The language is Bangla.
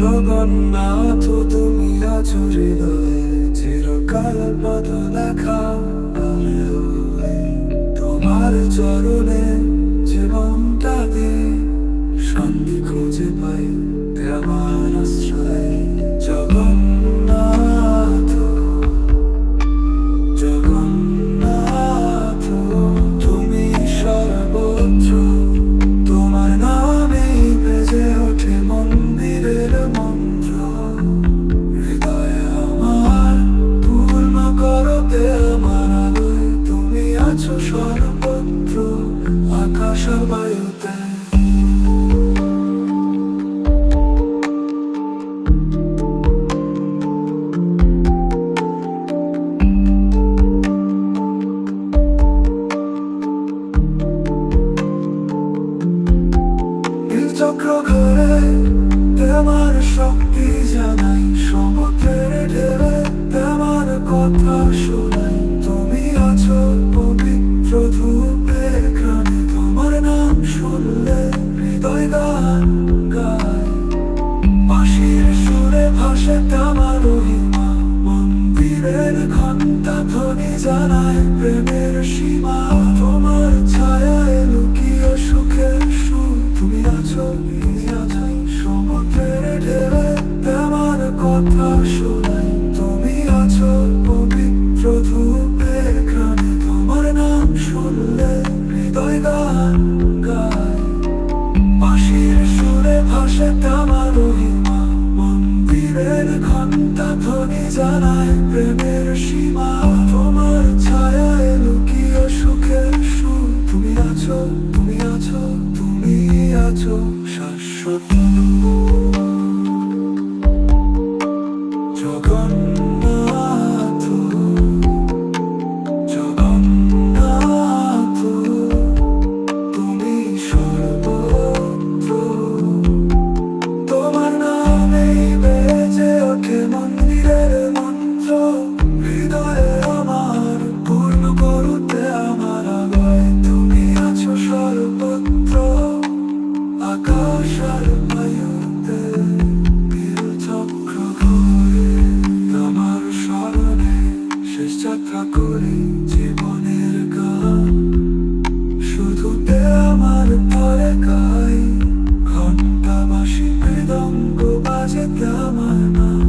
জগন্নাথ তুমি আছো হৃদয়ে। চিরকাল পদ দেখা তোমার চরণে চক্র ঘরে তোমার শক্তি জানাই সমুদ্রের তোমার কথা শোনাই। তুমি আছো জানায় প্রেমের সীমা। তোমার ছায়ায় লুকিয়ে সুখের সুর। তুমি আছো সমুদ্রের কথা শোনাই তুমি আছো পবিত্র ধূপের ঘ্রাণে। তোমার নাম শুনলে হৃদয় গান গায়। বাঁশির সুরে ভাসে তোমার মন্দিরের ধ্বনি জানায় প্রেমের সীমা। ছায়ায় সুখের তুমি আছো তুমি আছো তুমি আছো শাশ্বত। বাজে আমার নাম